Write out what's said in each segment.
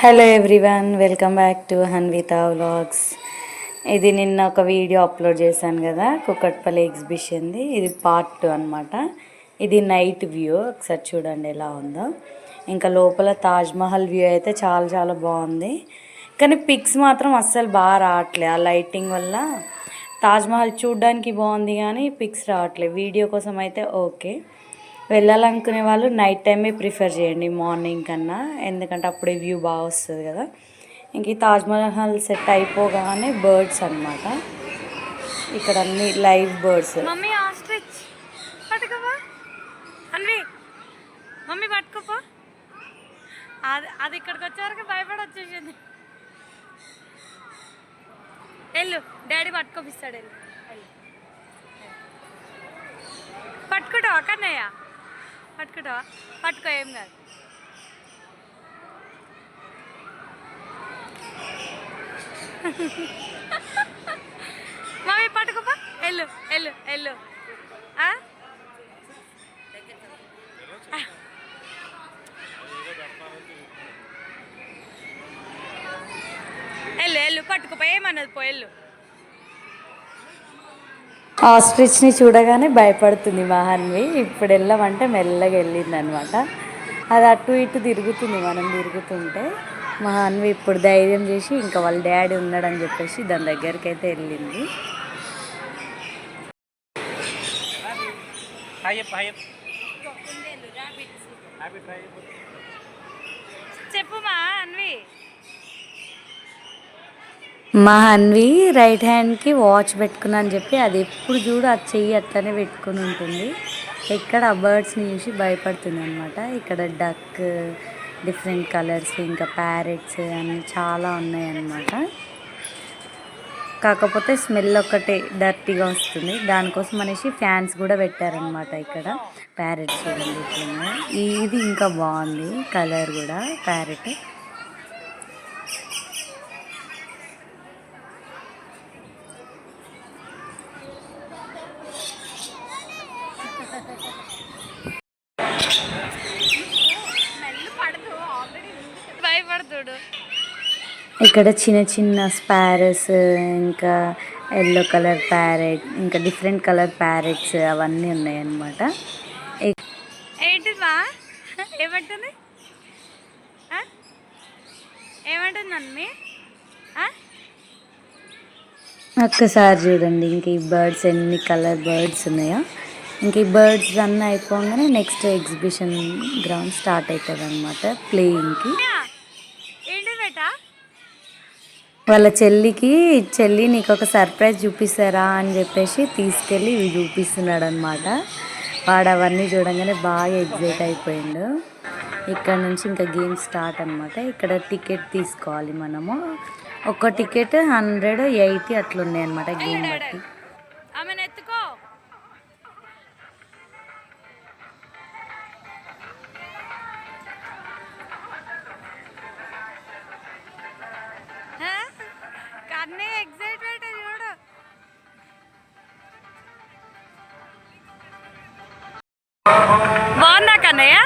Hello everyone welcome back to Hanvitha vlogs ఇది నిన్న ఒక వీడియో అప్లోడ్ చేశాను కదా కుక్కట్పల్లి ఎగ్జిబిషన్ది ఇది పార్ట్ టూ అనమాట ఇది నైట్ వ్యూ ఒకసారి చూడండి ఎలా ఉందో. ఇంకా లోపల తాజ్మహల్ వ్యూ అయితే చాలా చాలా బాగుంది. కానీ పిక్స్ మాత్రం అస్సలు బాగా రావట్లే. ఆ లైటింగ్ వల్ల తాజ్మహల్ చూడడానికి బాగుంది కానీ పిక్స్ రావట్లేదు వీడియో కోసం అయితే ఓకే వెళ్ళాలనుకునే వాళ్ళు నైట్ టైమే ప్రిఫర్ చేయండి మార్నింగ్ కన్నా. ఎందుకంటే అప్పుడే వ్యూ బాగా వస్తుంది కదా. ఇంక ఈ తాజ్మహల్ సెట్ అయిపోగానే బర్డ్స్ అన్నమాట. ఇక్కడ అన్ని లైవ్ బర్డ్స్ మమ్మీ పట్టుకోపో పట్టుకోపా. అన్వి మమ్మీ అది అది ఇక్కడికి వచ్చేవరకు భయపడి వచ్చేసింది వెళ్ళు డాడీ పట్టుకోపిస్తాడు వెళ్ళు. వెళ్ళు. పట్టుకుంటావా కన్నయ్య? పట్టుకుంటావా పట్టుకో ఏం కాదు. మమ్మీ పట్టుకోపా. వెళ్ళు వెళ్ళు వెళ్ళు. ఎల్లు వెళ్ళు వెళ్ళు పట్టుకోపా ఏమన్నది పో వెళ్ళు. ఆస్ట్రిచ్ని చూడగానే భయపడుతుంది మహాన్వి ఇప్పుడు వెళ్ళామంటే మెల్లగా వెళ్ళింది అనమాట అది అటు ఇటు తిరుగుతుంది మనం తిరుగుతుంటే. మహాన్వి ఇప్పుడు ధైర్యం చేసి ఇంకా వాళ్ళ డాడీ ఉన్నాడని చెప్పేసి దాని దగ్గరికి అయితే వెళ్ళింది చెప్పు మా అన్వి మా అన్వి రైట్ హ్యాండ్కి వాచ్ పెట్టుకున్నా అని చెప్పి అది ఎప్పుడు చూడు అది చెయ్యి అట్లనే పెట్టుకుని ఉంటుంది. ఇక్కడ ఆ బర్డ్స్ని చూసి భయపడుతుంది అనమాట ఇక్కడ డక్ డిఫరెంట్ కలర్స్ ఇంకా ప్యారెట్స్ అన్నీ చాలా ఉన్నాయన్నమాట. కాకపోతే స్మెల్ ఒక్కటే డర్టీగా వస్తుంది. దానికోసం అనేసి ఫ్యాన్స్ కూడా పెట్టారనమాట ఇక్కడ. ప్యారెట్స్ చూడండి ఇది ఇంకా బాగుంది. కలర్ కూడా ప్యారెట్ ఇక్కడ చిన్న చిన్న స్పారస్ ఇంకా ఎల్లో కలర్ ప్యారెట్ ఇంకా డిఫరెంట్ కలర్ ప్యారెట్స్ అవన్నీ ఉన్నాయి అన్నమాట ఏంటి మా? ఏమంటుంది? ఏమంటుంది? ఒక్కసారి చూడండి ఇంక ఈ బర్డ్స్ ఎన్ని కలర్ బర్డ్స్ ఉన్నాయో. ఇంక ఈ బర్డ్స్ అన్నీ అయిపోగానే నెక్స్ట్ ఎగ్జిబిషన్ గ్రౌండ్ స్టార్ట్ అవుతుంది అనమాట ప్లేయింగ్కి వాళ్ళ చెల్లికి చెల్లి నీకు ఒక సర్ప్రైజ్ చూపిస్తారా? అని చెప్పేసి తీసుకెళ్ళి ఇవి చూపిస్తున్నాడు అనమాట వాడు అవన్నీ చూడంగానే బాగా ఎగ్జైట్ అయిపోయిండు. ఇక్కడ నుంచి ఇంకా గేమ్ స్టార్ట్ అనమాట ఇక్కడ టికెట్ తీసుకోవాలి మనము. ఒక టికెట్ హండ్రెడ్ ఎయిటీ అట్లా ఉన్నాయి అనమాట గేమ్ బట్టి. ఉన్నాయా?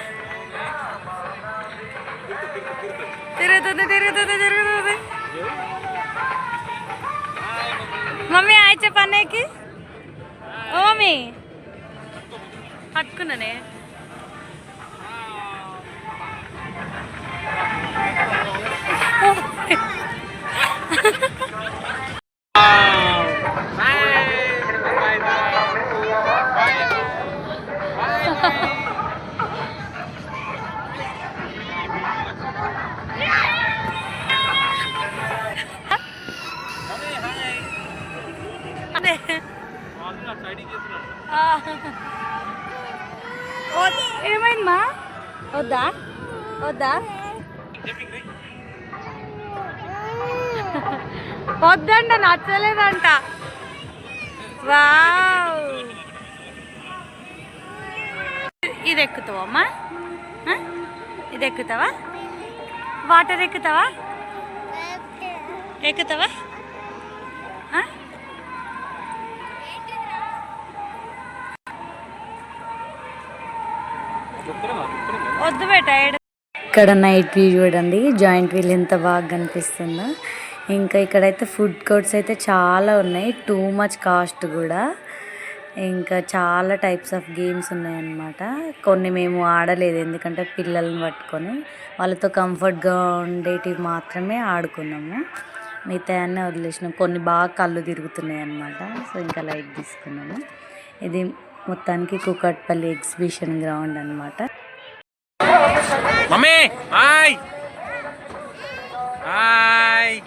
తిరుగుతుంది తిరుగుతుంది తిరుగుతుంది. మమ్మీ ఆయన చెప్పు ఓ మమ్మీ. పట్టుకున్నానే. వద్దా? వద్దా? వద్దంట నచ్చలేదంట. వావ్. ఇది ఎక్కుతావమ్మా? ఇది ఎక్కుతావా? వాటర్ ఎక్కుతావా? ఎక్కుతావా? ఇక్కడ నైట్ వ్యూ చూడండి. జాయింట్ వీల్ ఎంత బాగా కనిపిస్తుందో. ఇంకా ఇక్కడైతే ఫుడ్ కోర్ట్స్ అయితే చాలా ఉన్నాయి. టూ మచ్ కాస్ట్ కూడా. ఇంకా చాలా టైప్స్ ఆఫ్ గేమ్స్ ఉన్నాయన్నమాట. కొన్ని మేము ఆడలేదు ఎందుకంటే పిల్లల్ని పట్టుకొని. వాళ్ళతో కంఫర్ట్గా ఉండేటివి మాత్రమే ఆడుకున్నాము. మిగతా అన్నీ వదిలేసినాం. కొన్ని బాగా కళ్ళు తిరుగుతున్నాయి అన్నమాట సో ఇంకా లైట్ తీసుకున్నాము. ఇది మొత్తానికి కుకట్పల్లి ఎగ్జిబిషన్ గ్రౌండ్ అన్నమాట. Mami! Ay! Ay!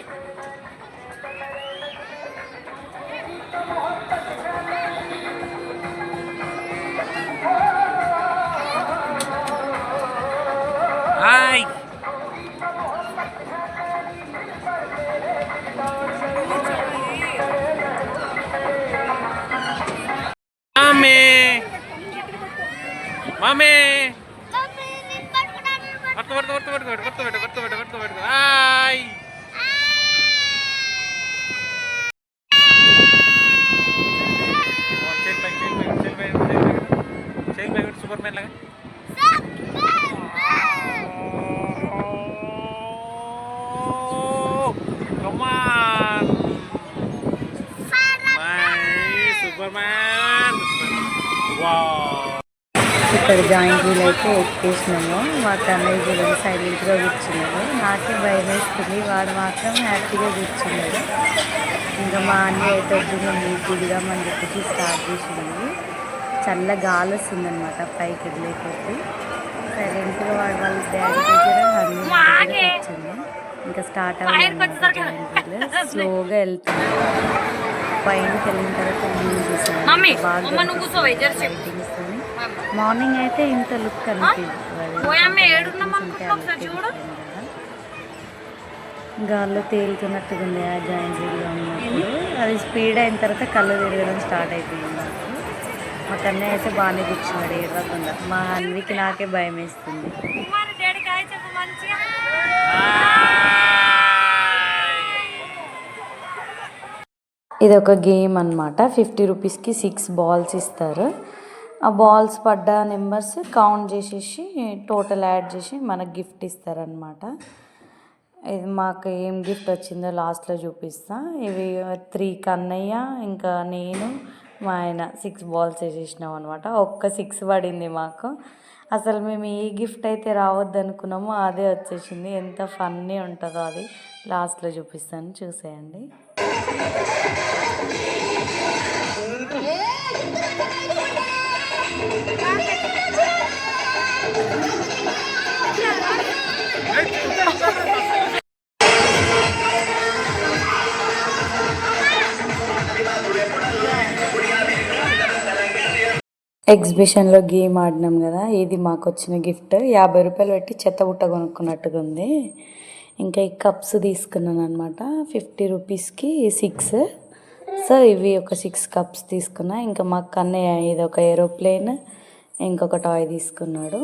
Ay! Mami! Mami! పట్టు పట్టు పట్టు పట్టు పట్టు పట్టు పట్టు పట్టు పట్టు పట్టు పట్టు హాయ్ చైల్ పై చైల్ పై ఇక్కడ జాయింట్ వీల్ అయితే ఎక్కేసినాము. మా కన్నయ్య చూడండి సైలెంట్గా కూర్చున్నాడు. నాకే భయం వేస్తుంది. వాడు మాత్రం హ్యాపీగా కూర్చున్నాడు. ఇంకా మా అన్నయ్య అయితే వద్దు మేము దిగుదామని చెప్పేసి స్టార్ట్ చేసింది చల్ల గాలి వస్తుందన్నమాట పైకి వెళ్ళేకొద్ది సైలెంట్గా వాడు వాళ్ళ డాడీ దగ్గర కూర్చుంది ఇంకా స్టార్ట్ అవ్వాలి స్లోగా వెళ్తుంది పైనకి వెళ్ళిన తర్వాత బాగా మార్నింగ్ అయితే ఇంత లుక్ చూడు. గాల్లో తేలుతున్నట్టుగా ఉంది ఆ జాయింట్ వీల్లో ఉన్నప్పుడు అది స్పీడ్ అయిన తర్వాత కళ్ళు తిరగడం స్టార్ట్ అయిపోయింది నాకు. మా కన్నయ్య అయితే బాగానే కూర్చున్నాడు ఏడవకుండా. మా అన్వికి నాకే భయం వేస్తుంది. ఇది ఒక గేమ్ అన్నమాట. ఫిఫ్టీ రూపీస్కి సిక్స్ బాల్స్ ఇస్తారు. ఆ బాల్స్ పడ్డ నెంబర్స్ కౌంట్ చేసేసి టోటల్ యాడ్ చేసి మనకు గిఫ్ట్ ఇస్తారనమాట ఇది మాకు ఏం గిఫ్ట్ వచ్చిందో లాస్ట్లో చూపిస్తా. ఇవి త్రీ కన్నయ్య ఇంకా నేను మా ఆయన సిక్స్ బాల్స్ వేసేసినాం అనమాట ఒక్క సిక్స్ పడింది మాకు. అసలు మేము ఏ గిఫ్ట్ అయితే రావద్దు అనుకున్నామో అదే వచ్చేసింది. ఎంత ఫన్నీ ఉంటుందో అది. లాస్ట్లో చూపిస్తాను. చూసేయండి. ఎగ్జిబిషన్లో గేమ్ ఆడినాం కదా ఇది మాకు వచ్చిన గిఫ్ట్. యాభై రూపాయలు పెట్టి చెత్త బుట్ట కొనుక్కున్నట్టుగా ఉంది ఇంకా ఈ కప్స్ తీసుకున్నాను అనమాట ఫిఫ్టీ రూపీస్కి సిక్స్. సో ఇవి ఒక సిక్స్ కప్స్ తీసుకున్నా. ఇంకా మా కన్నయ్య ఇది ఒక ఏరోప్లేన్ ఇంకొక టాయ్ తీసుకున్నాడు.